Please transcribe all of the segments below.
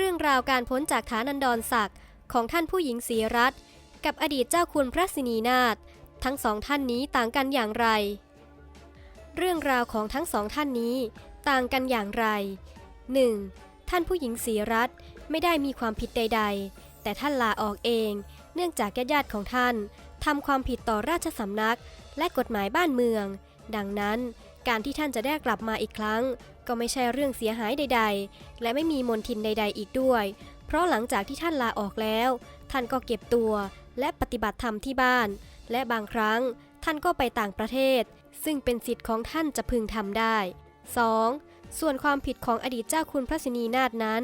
รื่องราวการพ้นจากฐานันดรศักดิ์ของท่านผู้หญิงศรีรัตน์กับอดีตเจ้าคุณพระสินีนาถทั้งสองท่านนี้ต่างกันอย่างไร เรื่องราวของทั้งสองท่านนี้ต่างกันอย่างไร 1. ท่านผู้หญิงศรีรัตน์ไม่ได้มีความผิดใด ๆ แต่ท่านลาออกเอง เนื่องจากญาติๆของท่านทำความผิดต่อราชสำนักและกฎหมายบ้านเมือง ดังนั้นการที่ท่านจะได้กลับมาอีกครั้งก็ไม่ใช่เรื่องเสียหายใด ๆ และไม่มีมนทินใด ๆ อีกด้วย เพราะหลังจากที่ท่านลาออกแล้ว ท่านก็เก็บตัว และปฏิบัติธรรมที่บ้าน และบางครั้ง ท่านก็ไปต่างประเทศ ซึ่งเป็นสิทธิ์ของท่านจะพึงทำได้ 2. ส่วนความผิดของอดีตเจ้าคุณพระสินีนาถนั้น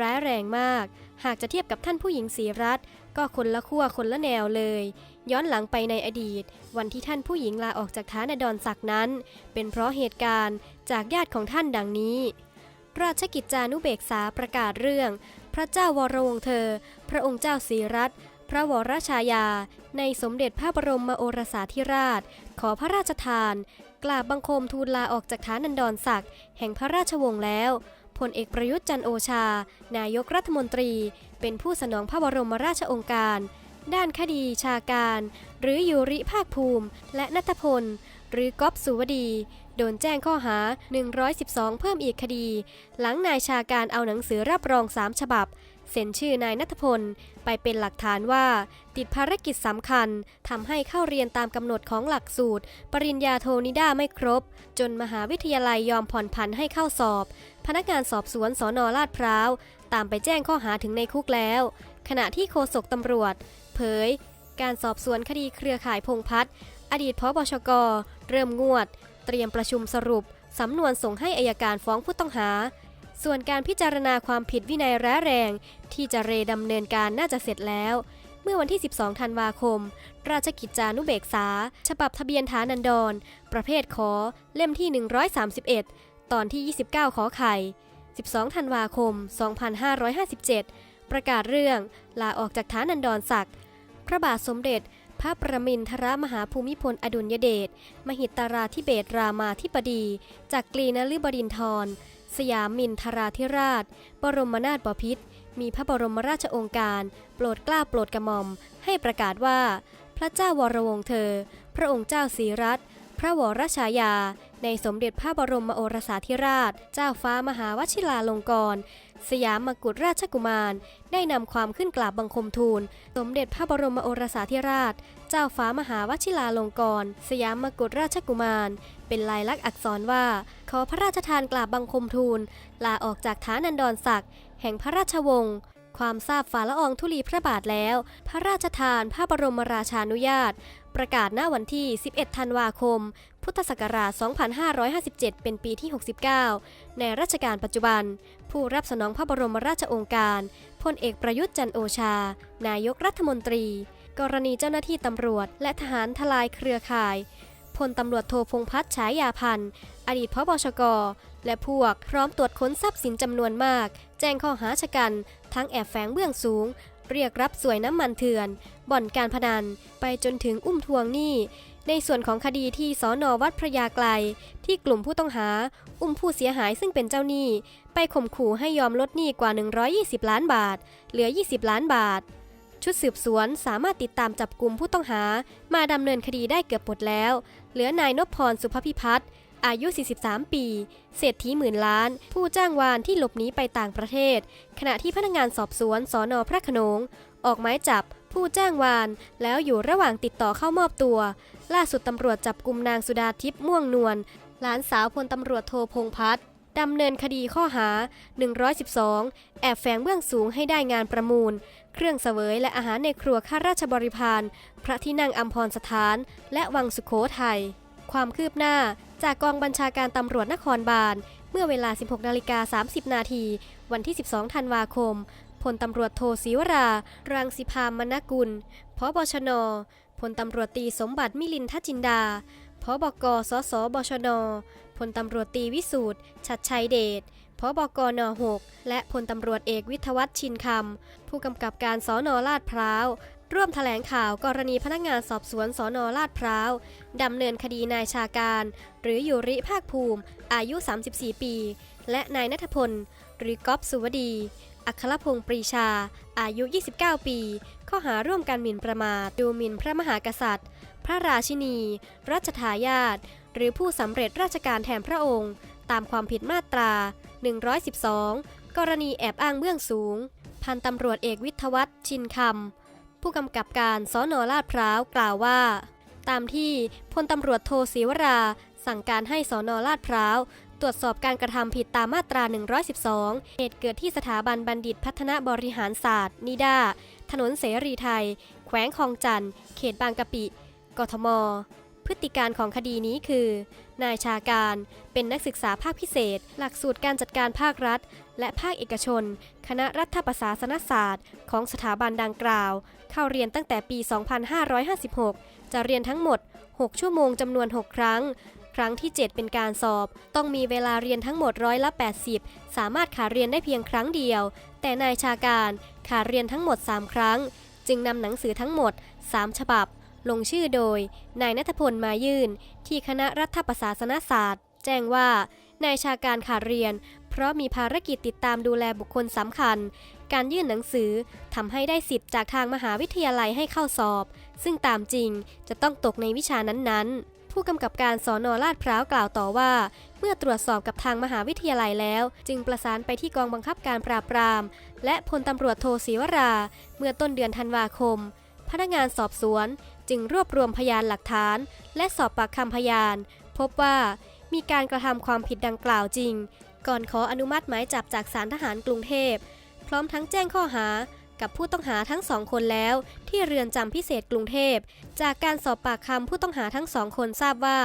ร้ายแรงมาก หากจะเทียบกับท่านผู้หญิงศรีรัต ก็คนละขั้วคนละแนวเลย ย้อนหลังไปในอดีต วันที่ท่านผู้หญิงลาออกจากฐานดรศักนั้น เป็นเพราะเหตุการณ์จากญาติของท่านดังนี้ ราชกิจจานุเบกษาประกาศเรื่อง พระเจ้าวรวงเธอ พระองค์เจ้าศรีรัตพระวรชายา ในสมเด็จพระบรมโอรสาธิราช ขอพระราชทาน กราบบังคมทูลลาออกจากฐานันดรศักดิ์แห่งพระราชวงศ์แล้ว พลเอกประยุทธ์จันโอชา นายกรัฐมนตรี เป็นผู้สนองพระบรมราชองการ ด้านคดีชาการ หรือยูริภาคภูมิ และนัทพล หรือก๊อฟสุวดี โดนแจ้งข้อหา 112 เพิ่มอีกคดี หลังนายชาการเอาหนังสือรับรอง3ฉบับ เซ็นชื่อนายนัทพล ไปเป็นหลักฐานว่า ติดภารกิจสำคัญทำให้เข้าเรียนตามกำหนดของหลักสูตร ปริญญาโทนิด้าไม่ครบ จนมหาวิทยาลัยยอมผ่อนผันให้เข้าสอบ พนักงานสอบสวนสอนอลาดพร้าว ตามไปแจ้งข้อหาถึงในคุกแล้ว ขณะที่โฆษกตำรวจ เผย การสอบสวนคดีเครือข่ายพงพัฒน์อดีตพบชก เริ่มงวด เตรียมประชุมสรุปสำนวนส่งให้อายการฟ้องผู้ต้องหา ส่วนการพิจารณาความผิดวินัยร้ายแรง ที่จะเรดำเนินการน่าจะเสร็จแล้ว เมื่อวันที่ 12 ธันวาคม ราชกิจจานุเบกษา ฉบับทะเบียนฐานันดร ประเภทขอ เล่มที่ 131 ตอนที่ 29 ขอไข่ 12 ธันวาคม 2557 ประกาศเรื่องลาออกจากฐานันดรศักดิ์ พระบาทสมเด็จ พระประมินทรมหาภูมิพลอดุลยเดช มหิตราธิเบศรามาธิบดี จากกรีนฤบดินทร สยามมินทราธิราช บรมนาถบพิตร มีพระบรมราชองค์การ โปรดกล้าโปรดกระหม่อม ให้ประกาศว่า พระเจ้าวรวงเธอ พระองค์เจ้าศรีรัตน์พระวรชายา ในสมเด็จพระบรมโอรสาธิราช เจ้าฟ้ามหาวชิราลงกรณสยามมกุฎราชกุมาร ได้นำความขึ้นกราบบังคมทูล สมเด็จพระบรมโอรสาธิราช เจ้าฟ้ามหาวชิราลงกรณสยามมกุฎราชกุมาร เป็นลายลักษณ์อักษรว่า ขอพระราชทานกราบบังคมทูล ลาออกจากฐานันดรศักดิ์แห่งพระราชวงศ์ความทราบฝ่าละอองธุลีพระบาทแล้ว พระราชทานพระบรมราชานุญาต ประกาศณวันที่ 11 ธันวาคม พุทธศักราช 2557 เป็นปีที่ 69 ในรัชกาลปัจจุบัน ผู้รับสนองพระบรมราชโองการพลเอกประยุทธ์จันโอชา นายกรัฐมนตรี กรณีเจ้าหน้าที่ตำรวจ และทหารทลายเครือข่ายพลตำรวจโทพงพัฒน์ฉายาพันธ์ อดีตพบชก และพวกพร้อมตรวจค้นทรัพย์สินจำนวนมาก แจ้งข้อหาชะกัน ทั้งแอบแฝงเบื้องสูง เรียกรับสวยน้ำมันเถื่อน บ่อนการพนัน ไปจนถึงอุ้มทวงหนี้ ในส่วนของคดีที่สอนอวัดพระยาไกล ที่กลุ่มผู้ต้องหา อุ้มผู้เสียหายซึ่งเป็นเจ้าหนี้ ไปข่มขู่ให้ยอมลดหนี้กว่า 120 ล้านบาท เหลือ 20 ล้านบาท ชุดสืบสวนสามารถติดตามจับกลุ่มผู้ต้องหา มาดำเนินคดีได้เกือบหมดแล้ว เหลือนายนพพรสุภพิพัฒน์ อายุ 43 ปี เศรษฐีหมื่นล้าน ผู้จ้างวานที่หลบหนีไปต่างประเทศ ขณะที่พนักงานสอบสวนสอนอพระขนง ออกหมายจับ ผู้จ้างวาน แล้วอยู่ระหว่างติดต่อเข้ามอบตัว ล่าสุดตำรวจจับกลุ่มนางสุดาทิพย์ม่วงนวลหลานสาวพลตำรวจโทพงพัฒน์ดำเนินคดีข้อหา 112 แอบแฝงเบื้องสูงให้ได้งานประมูล เครื่องเสวยและอาหารในครัวข้าราชบริพารพระที่นั่งอัมพรสถาน และวังสุโขทัย ความคืบหน้า จากกองบัญชาการตำรวจนครบาล เมื่อเวลา 16นาฬิกา30 นาที วันที่ 12 ธันวาคม พลตำรวจโทศรีวรา รังสิพามนกุลพบชน พลตำรวจตีสมบัติมิลินทจินดาพบกสสบชน พลตำรวจตีวิสูตรชัดชัยเดชพบกน6และพลตำรวจเอกวิทวัฒน์ชินคำ ผู้กำกับการสอนอลาดพร้าว ร่วมแถลงข่าวกรณีพนักงานสอบสวนสอนอลาดพร้าว ดำเนินคดีนายชาการ หรือยูริภาคภูมิ อายุ 34 ปี และนายนัทพล หรือก๊อฟสุวดี อัครพงศ์ปรีชา อายุ 29 ปี ข้อหาร่วมกันหมิ่นประมาทดูหมิ่นพระมหากษัตริย์ พระราชินี รัชทายาทหรือผู้สำเร็จราชการแทนพระองค์ ตามความผิดมาตรา 112 กรณีแอบอ้างเบื้องสูง พันตำรวจเอกวิทวัฒน์ชินคำ ผู้กำกับการสอนอลาดพร้าวกล่าวว่า ตามที่พลตำรวจโทศิวรา สั่งการให้สอนอลาดพร้าวตรวจสอบการกระทำผิดตามมาตรา 112 เหตุเกิดที่สถาบันบัณฑิตพัฒนาบริหารศาสตร์ นิดา ถนนเสรีไทย แขวงคลองจันทร์ เขตบางกะปิ กทม พฤติการของคดีนี้คือ นายชาการเป็นนักศึกษาภาคพิเศษ หลักสูตรการจัดการภาครัฐ และภาคเอกชน คณะรัฐประศาสนศาสตร์ ของสถาบันดังกล่าว เข้าเรียนตั้งแต่ปี 2556 จะเรียนทั้งหมด 6 ชั่วโมงจำนวน 6 ครั้ง ครั้งที่ 7 เป็นการสอบ ต้องมีเวลาเรียนทั้งหมดร้อยละ80 สามารถขาเรียนได้เพียงครั้งเดียว แต่นายชาการขาเรียนทั้งหมด 3 ครั้ง จึงนำหนังสือทั้งหมด 3 ฉบับ ลงชื่อโดย นายนัทพลมายื่น ที่คณะรัฐประศาสนศาสตร์ แจ้งว่านายชาการขาดเรียน เพราะมีภารกิจติดตามดูแลบุคคลสำคัญ การยื่นหนังสือทำให้ได้สิทธิ์จากทางมหาวิทยาลัยให้เข้าสอบ ซึ่งตามจริงจะต้องตกในวิชานั้นๆผู้กำกับการสอนอลาดพร้าวกล่าวต่อว่า เมื่อตรวจสอบกับทางมหาวิทยาลัยแล้ว จึงประสานไปที่กองบังคับการปราบปราม และพลตำรวจโทศรีวรา เมื่อต้นเดือนธันวาคม พนักงานสอบสวน จึงรวบรวมพยานหลักฐาน และสอบปากคำพยาน พบว่ามีการกระทำความผิดดังกล่าวจริง ก่อนขออนุมัติหมายจับจากศาลทหารกรุงเทพ พร้อมทั้งแจ้งข้อหากับผู้ต้องหาทั้งสองคนแล้ว ที่เรือนจำพิเศษกรุงเทพ จากการสอบปากคำผู้ต้องหาทั้งสองคนทราบว่า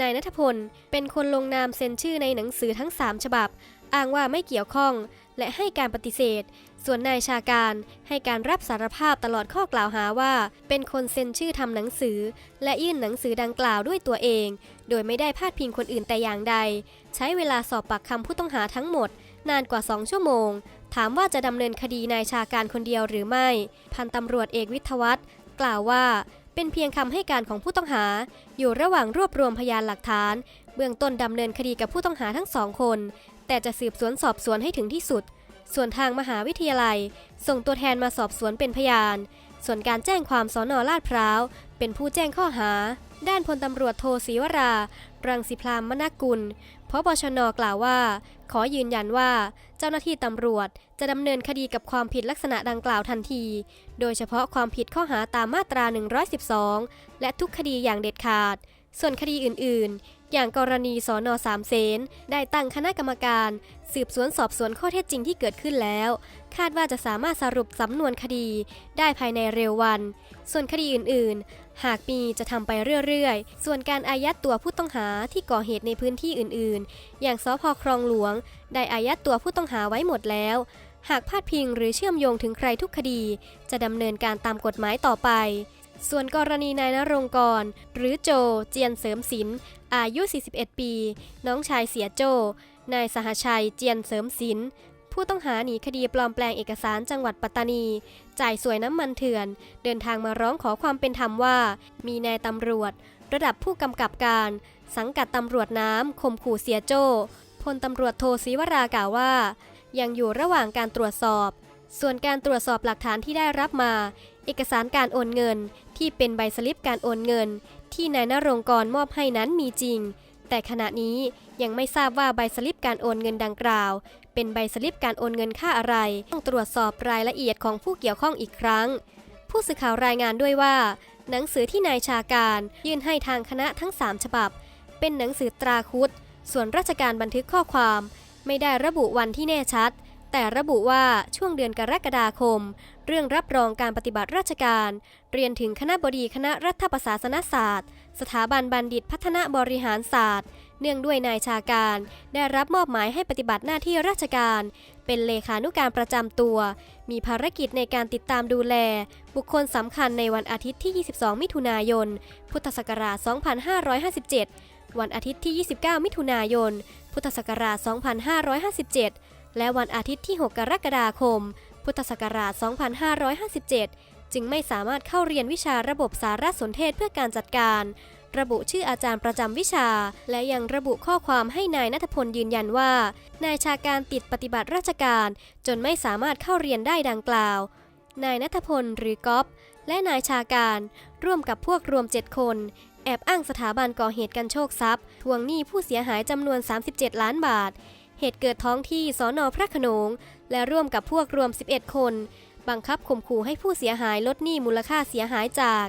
นายนัทพลเป็นคนลงนามเซ็นชื่อในหนังสือทั้ง 3 ฉบับ อ้างว่าไม่เกี่ยวข้อง และให้การปฏิเสธ ส่วนนายชาการให้การรับสารภาพตลอดข้อกล่าวหาว่า เป็นคนเซ็นชื่อทำหนังสือ และยื่นหนังสือดังกล่าวด้วยตัวเอง โดยไม่ได้พาดพิงคนอื่นแต่อย่างใด ใช้เวลาสอบปากคำผู้ต้องหาทั้งหมด นานกว่า 2 ชั่วโมง ถามว่าจะดำเนินคดีนายชาการคนเดียวหรือไม่ พันตำรวจเอกวิทยวัฒน์กล่าวว่าเป็นเพียงคำให้การของผู้ต้องหา อยู่ระหว่างรวบรวมพยานหลักฐาน เบื้องต้นดำเนินคดีกับผู้ต้องหาทั้งสองคน แต่จะสืบสวนสอบสวนให้ถึงที่สุด ส่วนทางมหาวิทยาลัย ส่งตัวแทนมาสอบสวนเป็นพยาน ส่วนการแจ้งความสอนอลาดพร้าว เป็นผู้แจ้งข้อหา ด้านพลตำรวจโทศรีวรา รังสิพรามมนากุลพบชนกล่าวว่า ขอยืนยันว่า เจ้าหน้าที่ตำรวจจะดำเนินคดีกับความผิดลักษณะดังกล่าวทันที โดยเฉพาะความผิดข้อหาตามมาตรา 112 และทุกคดีอย่างเด็ดขาด ส่วนคดีอื่นๆ อย่างกรณีสอนอสามเสนได้ตั้งคณะกรรมการ สืบสวนสอบสวนข้อเท็จจริงที่เกิดขึ้นแล้ว คาดว่าจะสามารถสรุปสำนวนคดี ได้ภายในเร็ววัน ส่วนคดีอื่น ๆ หากมีจะทำไปเรื่อย ๆ ส่วนการอายัดตัวผู้ต้องหาที่ก่อเหตุในพื้นที่อื่น ๆ อย่างสพคลองหลวง ได้อายัดตัวผู้ต้องหาไว้หมดแล้ว หากพาดพิงหรือเชื่อมโยงถึงใครทุกคดี จะดำเนินการตามกฎหมายต่อไปส่วนกรณีนายนรงกร หรือโจ เจียนเสริมศิลป์ อายุ 41 ปี น้องชายเสียโจ นายสหชัยเจียนเสริมศิลป์ผู้ต้องหาหนีคดีปลอมแปลงเอกสารจังหวัดปัตตานี จ่ายสวยน้ำมันเถื่อน เดินทางมาร้องขอความเป็นธรรมว่า มีนายตำรวจ ระดับผู้กำกับการ สังกัดตำรวจน้ำข่มขู่เสียโจพลตำรวจโทศรีวรากล่าวว่า ยังอยู่ระหว่างการตรวจสอบ ส่วนการตรวจสอบหลักฐานที่ได้รับมา เอกสารการโอนเงินที่เป็นใบสลิปการโอนเงิน ที่นายนรงกรมอบให้นั้นมีจริง แต่ขณะนี้ยังไม่ทราบว่าใบสลิปการโอนเงินดังกล่าว เป็นใบสลิปการโอนเงินค่าอะไร ต้องตรวจสอบรายละเอียดของผู้เกี่ยวข้องอีกครั้ง ผู้สื่อข่าวรายงานด้วยว่า หนังสือที่นายชาการยื่นให้ทางคณะทั้ง 3 ฉบับ เป็นหนังสือตราคุดส่วนราชการบันทึกข้อความ ไม่ได้ระบุวันที่แน่ชัด แต่ระบุว่าช่วงเดือนกรกฎาคม เรื่องรับรองการปฏิบัติราชการ เรียนถึงคณะบดีคณะรัฐประศาสนศาสตร์ สถาบันบัณฑิตพัฒนาบริหารศาสตร์ เนื่องด้วยนายชาการ ได้รับมอบหมายให้ปฏิบัติหน้าที่ราชการ เป็นเลขานุการประจำตัว มีภารกิจในการติดตามดูแล บุคคลสำคัญในวันอาทิตย์ที่ 22 มิถุนายน พุทธศักราช 2557 วันอาทิตย์ที่ 29 มิถุนายน พุทธศักราช 2557 และวันอาทิตย์ที่ 6 กรกฎาคม พุทธศักราช 2557 จึงไม่สามารถเข้าเรียนวิชาระบบสารสนเทศเพื่อการจัดการ ระบุชื่ออาจารย์ประจำวิชา และยังระบุข้อความให้นายนัทพลยืนยันว่า นายชาการติดปฏิบัติราชการ จนไม่สามารถเข้าเรียนได้ดังกล่าว นายนัทพลหรือก๊อฟและนายชาการ ร่วมกับพวกรวม 7 คน แอบอ้างสถาบันก่อเหตุกันโชคทรัพย์ ทวงหนี้ผู้เสียหายจำนวน 37 ล้านบาท เหตุเกิดท้องที่สอนอพระขนง และร่วมกับพวกรวม 11 คน บังคับข่มขู่ให้ผู้เสียหายลดหนี้มูลค่าเสียหายจาก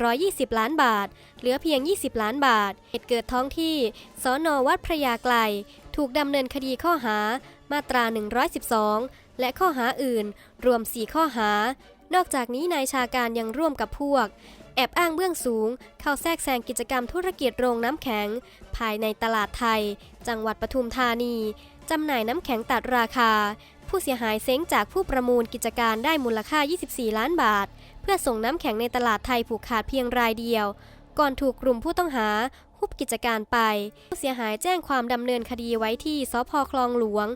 120 ล้านบาท เหลือเพียง 20 ล้านบาท เหตุเกิดท้องที่สอนอวัดพระยาไกล ถูกดำเนินคดีข้อหา มาตรา 112 และข้อหาอื่น รวม 4 ข้อหา นอกจากนี้นายชาการยังร่วมกับพวก อบอ้างเบื้องสูง เข้าแทรกแซงกิจกรรมธุรกิจโรงน้ำแข็ง ภายในตลาดไทย จังหวัดปทุมธานี จำหน่ายน้ำแข็งตัดราคา ผู้เสียหายเซ้งจากผู้ประมูลกิจการได้มูลค่า 24 ล้านบาท เพื่อส่งน้ำแข็งในตลาดไทยผูกขาดเพียงรายเดียว ก่อนถูกกลุ่มผู้ต้องหาฮุบกิจการไป ผู้เสียหายแจ้งความดำเนินคดีไว้ที่สพคลองหลวง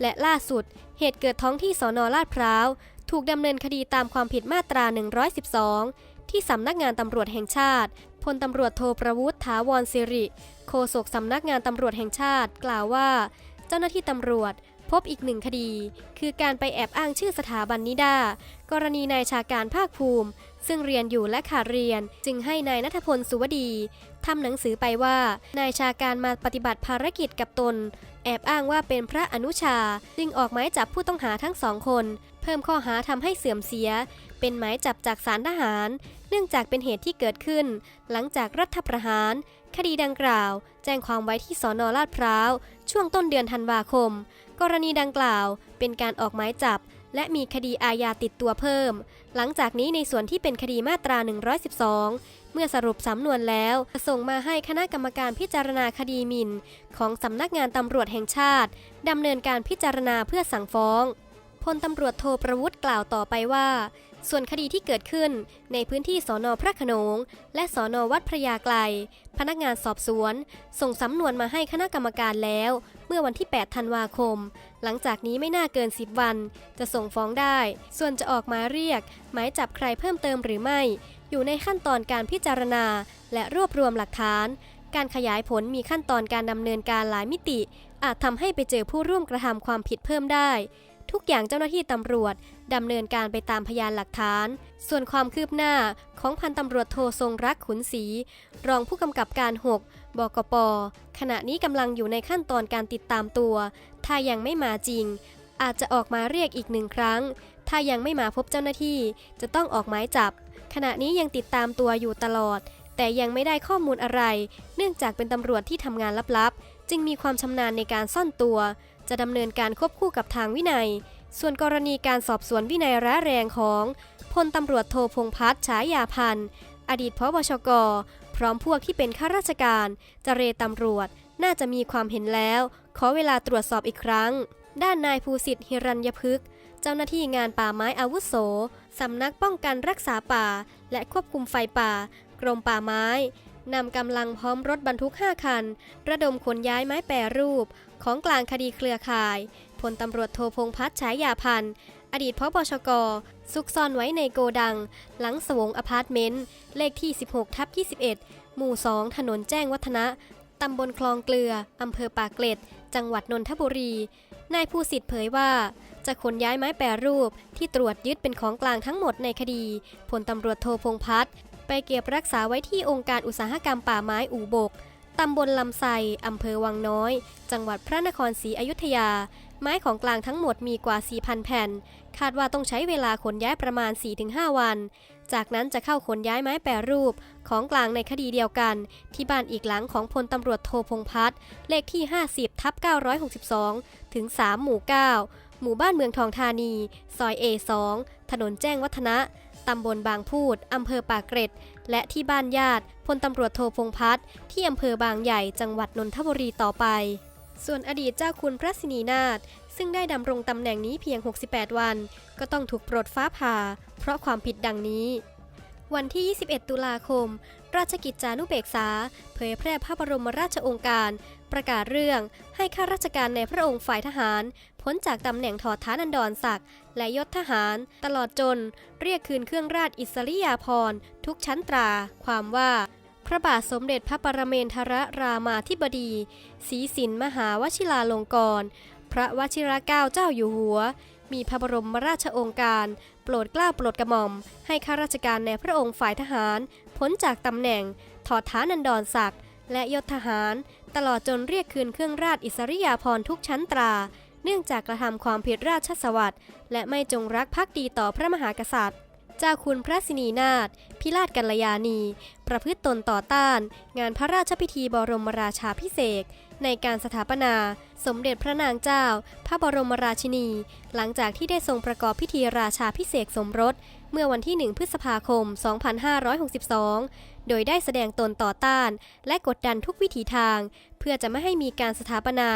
และล่าสุด เหตุเกิดท้องที่สอนอลาดพร้าว ถูกดำเนินคดีตามความผิดมาตรา 112 ที่สำนักงานตำรวจแห่งชาติพลตำรวจโทประวุฒิถาวรสิริ โฆษกสำนักงานตำรวจแห่งชาติ กล่าวว่า เจ้าหน้าที่ตำรวจพบอีกหนึ่งคดี คือการไปแอบอ้างชื่อสถาบันนิดากรณีนายชาการภาคภูมิ ซึ่งเรียนอยู่และขาดเรียน จึงให้นายนัทพลสุวดีทำหนังสือไปว่า นายชาการมาปฏิบัติภารกิจกับตน แอบอ้างว่าเป็นพระอนุชา จึงออกหมายจับผู้ต้องหาทั้งสองคน เพิ่มข้อหาทำให้เสื่อมเสีย เป็นหมายจับจากศาลทหาร เนื่องจากเป็นเหตุที่เกิดขึ้น หลังจากรัฐประหาร คดีดังกล่าว แจ้งความไว้ที่สอนอลาดพร้าว ช่วงต้นเดือนธันวาคม กรณีดังกล่าว เป็นการออกหมายจับ และมีคดีอาญาติดตัวเพิ่ม หลังจากนี้ในส่วนที่เป็นคดีมาตรา 112 เมื่อสรุปสำนวนแล้วส่งมาให้คณะกรรมการพิจารณาคดีหมิ่น ของสำนักงานตำรวจแห่งชาติดำเนินการพิจารณาเพื่อสั่งฟ้องพลตำรวจโทประวุฒิกล่าวต่อไปว่า ส่วนคดีที่เกิดขึ้นในพื้นที่สอนอพระขนง และสอนอวัดพระยาไกล พนักงานสอบสวน ส่งสำนวนมาให้คณะกรรมการแล้ว เมื่อวันที่ 8 ธันวาคม หลังจากนี้ไม่น่าเกิน 10 วัน จะส่งฟ้องได้ ส่วนจะออกหมายเรียก หมายจับใครเพิ่มเติมหรือไม่ อยู่ในขั้นตอนการพิจารณา และรวบรวมหลักฐาน การขยายผลมีขั้นตอนการดำเนินการหลายมิติ อาจทำให้ไปเจอผู้ร่วมกระทำความผิดเพิ่มได้ ทุกอย่างเจ้าหน้าที่ตำรวจดำเนินการไปตามพยานหลักฐาน ส่วนความคืบหน้าของพันตำรวจโททรงรักขุนศรีรองผู้กำกับการ 6 บกป ขณะนี้กำลังอยู่ในขั้นตอนการติดตามตัว ถ้ายังไม่มาจริง อาจจะออกมาเรียกอีกหนึ่งครั้ง ถ้ายังไม่มาพบเจ้าหน้าที่จะต้องออกหมายจับ ขณะนี้ยังติดตามตัวอยู่ตลอด แต่ยังไม่ได้ข้อมูลอะไร เนื่องจากเป็นตำรวจที่ทำงานลับๆ จึงมีความชำนาญในการซ่อนตัว จะดำเนินการควบคู่กับทางวินัย ส่วนกรณีการสอบสวนวินัยร้ายแรงของพลตำรวจโทพงพัฒน์ฉายาพันธ์อดีตพบชก พร้อมพวกที่เป็นข้าราชการเจเรตำรวจน่าจะมีความเห็นแล้ว ขอเวลาตรวจสอบอีกครั้ง ด้านนายภูสิทธิ์หิรัญยพฤกษ์เจ้าหน้าที่งานป่าไม้อาวุโสสำนักป้องกันรักษาป่า และควบคุมไฟป่า กรมป่าไม้ นำกำลังพร้อมรถบรรทุก 5 คัน ระดมขนย้ายไม้แปรรูป ของกลางคดีเครือข่าย พลตำรวจโทพงพัฒน์ฉายาพันธ์ อดีตพบชก ซุกซ่อนไว้ในโกดัง หลังสวงอพาร์ตเมนต์ เลขที่ 16ทับ21 หมู่ 2 ถนนแจ้งวัฒนะตำบลคลองเกลือ อำเภอปากเกร็ด จังหวัดนนทบุรี นายภูสิทธิ์เผยว่า จะขนย้ายไม้แปรรูปที่ตรวจยึดเป็นของกลางทั้งหมดในคดี พลตำรวจโทพงพัฒน์ ไปเก็บรักษาไว้ที่องค์การอุตสาหกรรมป่าไม้อู่บก ตำบลลำไทรอำเภอวังน้อย จังหวัดพระนครศรีอยุธยา ไม้ของกลางทั้งหมดมีกว่า 4,000 แผ่น คาดว่าต้องใช้เวลาขนย้ายประมาณ 4-5 วัน จากนั้นจะเข้าขนย้ายไม้แปรรูป ของกลางในคดีเดียวกัน ที่บ้านอีกหลังของพลตำรวจโทพงพัฒน์เลขที่ 50ทับ962 ถึง 3 หมู่ 9 หมู่บ้านเมืองทองธานี ซอย A2 ถนนแจ้งวัฒนะ ตำบลบางพูด อำเภอปากเกร็ด และที่บ้านญาติพลตำรวจโทพงพัฒน์ที่อำเภอบางใหญ่จังหวัดนนทบุรีต่อไป ส่วนอดีตเจ้าคุณพระสินีนาถซึ่งได้ดำรงตำแหน่งนี้เพียง 68 วัน ก็ต้องถูกปลดฟ้าผ่า เพราะความผิดดังนี้ วันที่ 21 ตุลาคม ราชกิจจานุเบกษา เผยแพร่พระบรมราชโองการ ประกาศเรื่องให้ข้าราชการในพระองค์ฝ่ายทหาร พ้นจากตำแหน่งถอดฐานันดรศักดิ์และยศทหาร ตลอดจน เรียกคืนเครื่องราชอิสริยาภรณ์ทุกชั้นตรา ความว่าพระบาทสมเด็จพระปรเมนทรรามาธิบดีศรีสินมหาวชิราลงกรณพระวชิรเกล้าเจ้าอยู่หัว มีพระบรมราชโองการ โปรดกล้าโปรดกระหม่อม ให้ข้าราชการในพระองค์ฝ่ายทหารพ้นจากตำแหน่ง ถอดฐานันดรศักดิ์และยศทหาร ตลอดจนเรียกคืนเครื่องราชอิสริยาภรณ์ทุกชั้นตรา เนื่องจากกระทำความผิดราชสวัสดิ์และไม่จงรักภักดีต่อพระมหากษัตริย์เจ้าคุณพระสินีนาถพิราชกัลยาณี ประพฤติตนต่อต้าน งานพระราชพิธีบรมราชาพิเศษ ในการสถาปนาสมเด็จพระนางเจ้า พระบรมราชินี หลังจากที่ได้ทรงประกอบพิธีราชาพิเศษสมรส เมื่อวันที่ 1 พฤษภาคม 2562 โดยได้แสดงตนต่อต้าน และกดดันทุกวิถีทาง เพื่อจะไม่ให้มีการสถาปนา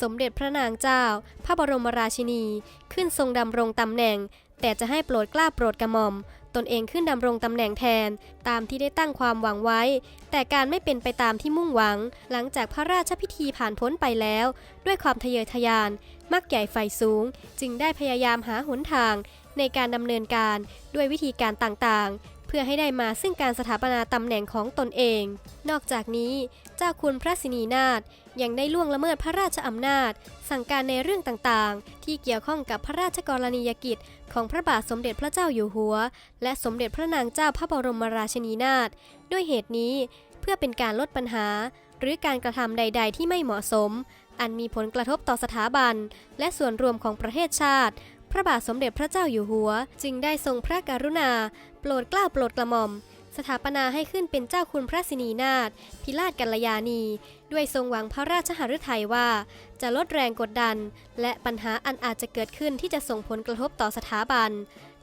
สมเด็จพระนางเจ้า พระบรมราชินี ขึ้นทรงดำรงตำแหน่ง แต่จะให้โปรดกล้าโปรดกระหม่อม ตนเองขึ้นดำรงตำแหน่งแทน ตามที่ได้ตั้งความหวังไว้ แต่การไม่เป็นไปตามที่มุ่งหวัง หลังจากพระราชพิธีผ่านพ้นไปแล้ว ด้วยความทะเยอทะยาน มักใหญ่ไฟสูง จึงได้พยายามหาหนทาง ในการดำเนินการด้วยวิธีการต่างๆ เพื่อให้ได้มาซึ่งการสถาปนาตำแหน่งของตนเอง นอกจากนี้ เจ้าคุณพระสินีนาถ ยังได้ล่วงละเมิดพระราชอำนาจ สั่งการในเรื่องต่างๆ ที่เกี่ยวข้องกับพระราชกรณียกิจ ของพระบาทสมเด็จพระเจ้าอยู่หัว และสมเด็จพระนางเจ้าพระบรมราชินีนาถด้วยเหตุนี้เพื่อเป็นการลดปัญหา หรือการกระทำใด ๆ ที่ไม่เหมาะสม อันมีผลกระทบต่อสถาบัน และส่วนรวมของประเทศชาติ พระบาทสมเด็จพระเจ้าอยู่หัว จึงได้ทรงพระกรุณา โปรดเกล้าโปรดกระหม่อม สถาปนาให้ขึ้นเป็นเจ้าคุณพระสินีนาถพิราชกัลยาณี ด้วยทรงหวังพระราชหฤทัยว่า จะลดแรงกดดัน และปัญหาอันอาจจะเกิดขึ้นที่จะส่งผลกระทบต่อสถาบัน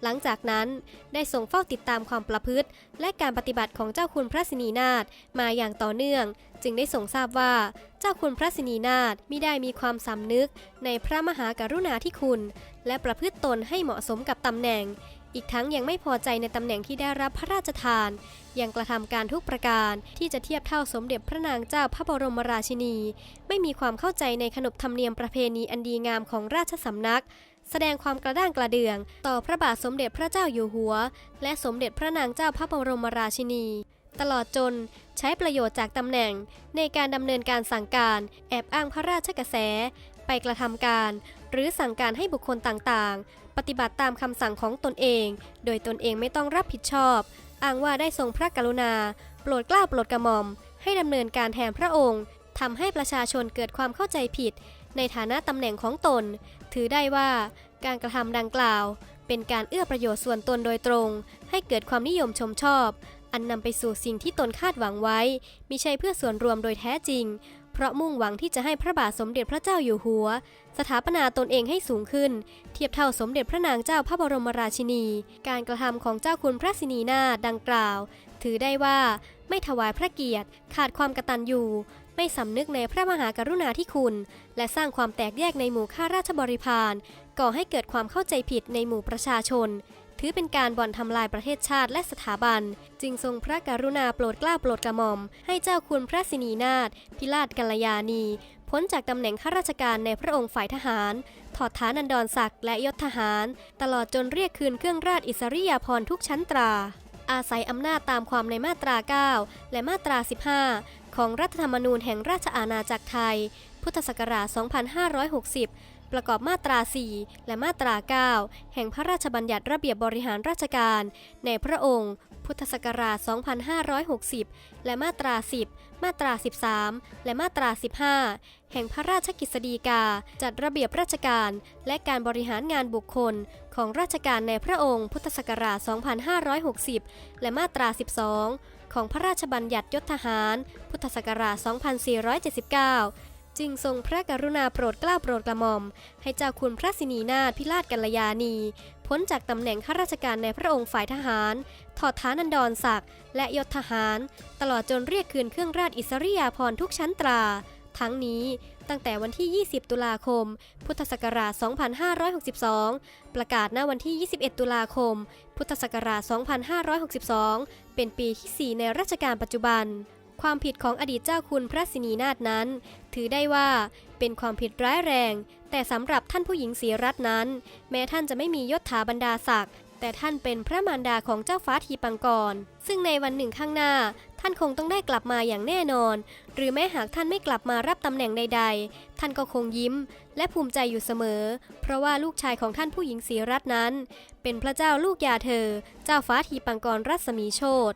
หลังจากนั้นได้ทรงเฝ้าติดตามความประพฤติ และการปฏิบัติของเจ้าคุณพระสินีนาถมาอย่างต่อเนื่อง จึงได้ทรงทราบว่า เจ้าคุณพระสินีนาถมิได้มีความสำนึกในพระมหากรุณาธิคุณ และประพฤติตนให้เหมาะสมกับตำแหน่ง อีกทั้งยังไม่พอใจในตำแหน่งที่ได้รับพระราชทาน ยังกระทำการทุกประการที่จะเทียบเท่าสมเด็จพระนางเจ้าพระบรมราชินี ไม่มีความเข้าใจในขนบธรรมเนียมประเพณีอันดีงามของราชสำนัก แสดงความกระด้างกระเดือง ต่อพระบาทสมเด็จพระเจ้าอยู่หัว และสมเด็จพระนางเจ้าพระบรมราชินี ตลอดจนใช้ประโยชน์จากตำแหน่ง ในการดำเนินการสั่งการแอบอ้างพระราชกระแส ไปกระทำการ หรือสั่งการให้บุคคลต่างๆ ปฏิบัติตามคำสั่งของตนเอง โดยตนเองไม่ต้องรับผิดชอบ อ้างว่าได้ทรงพระกรุณา โปรดเกล้าโปรดกระหม่อม ให้ดำเนินการแทนพระองค์ทำให้ประชาชนเกิดความเข้าใจผิด ในฐานะตำแหน่งของตน ถือได้ว่าการกระทำดังกล่าว เป็นการเอื้อประโยชน์ส่วนตนโดยตรง ให้เกิดความนิยมชมชอบ อันนำไปสู่สิ่งที่ตนคาดหวังไว้มิใช่เพื่อส่วนรวมโดยแท้จริง เพราะมุ่งหวังที่จะให้พระบาทสมเด็จพระเจ้าอยู่หัว สถาปนาตนเองให้สูงขึ้น เทียบเท่าสมเด็จพระนางเจ้าพระบรมราชินี การกระทำของเจ้าคุณพระสินีนาดังกล่าว ถือได้ว่าไม่ถวายพระเกียรติ ขาดความกตัญญูไม่สำนึกในพระมหากรุณาธิคุณ และสร้างความแตกแยกในหมู่ข้าราชบริพารก่อให้เกิดความเข้าใจผิดในหมู่ประชาชน ถือเป็นการบ่อนทำลายประเทศชาติและสถาบัน จึงทรงพระกรุณาโปรดเกล้าโปรดกระหม่อม ให้เจ้าคุณพระสินีนาถพิราชกัลยาณีพ้นจากตำแหน่งข้าราชการในพระองค์ฝ่ายทหาร ถอดฐานันดรศักดิ์และยศทหาร ตลอดจนเรียกคืนเครื่องราชอิสริยาภรณ์ทุกชั้นตรา อาศัยอำนาจตามความในมาตรา 9 และมาตรา 15 ของรัฐธรรมนูญแห่งราชอาณาจักรไทย พุทธศักราช 2560 ประกอบมาตรา 4 และมาตรา 9 แห่งพระราชบัญญัติระเบียบบริหารราชการ ในพระองค์ พุทธศักราช 2560 และมาตรา 10 มาตรา 13 และมาตรา 15 แห่งพระราชกฤษฎีกา จัดระเบียบราชการ และการบริหารงานบุคคล ของราชการในพระองค์ พุทธศักราช 2560 และมาตรา 12 ของพระราชบัญญัติยศทหาร พุทธศักราช 2479 จึงทรงพระกรุณาโปรดเกล้าโปรดกระหม่อม ให้เจ้าคุณพระสินีนาถพิราชกัลยาณี พ้นจากตำแหน่งข้าราชการในพระองค์ฝ่ายทหาร ถอดฐานันดรศักดิ์และยศทหาร ตลอดจนเรียกคืนเครื่องราชอิสริยาภรณ์ทุกชั้นตรา ทั้งนี้ตั้งแต่วันที่ 20 ตุลาคม พุทธศักราช 2562 ประกาศณวันที่ 21 ตุลาคม พุทธศักราช 2562 เป็นปีที่ 4 ในรัชกาลปัจจุบัน ความผิดของอดีตเจ้าคุณพระสินีนาถนั้น ถือได้ว่าเป็นความผิดร้ายแรง แต่สำหรับท่านผู้หญิงศรีรัตน์นั้น แม้ท่านจะไม่มียศถาบรรดาศักดิ์แต่ท่านเป็นพระมารดาของเจ้าฟ้าทีปังกร ซึ่งในวันหนึ่งข้างหน้า ท่านคงต้องได้กลับมาอย่างแน่นอน หรือแม้หากท่านไม่กลับมารับตำแหน่งใด ๆ ท่านก็คงยิ้ม และภูมิใจอยู่เสมอ เพราะว่าลูกชายของท่านผู้หญิงศรีรัตน์นั้น เป็นพระเจ้าลูกยาเธอ เจ้าฟ้าทีปังกรรัศมีโชต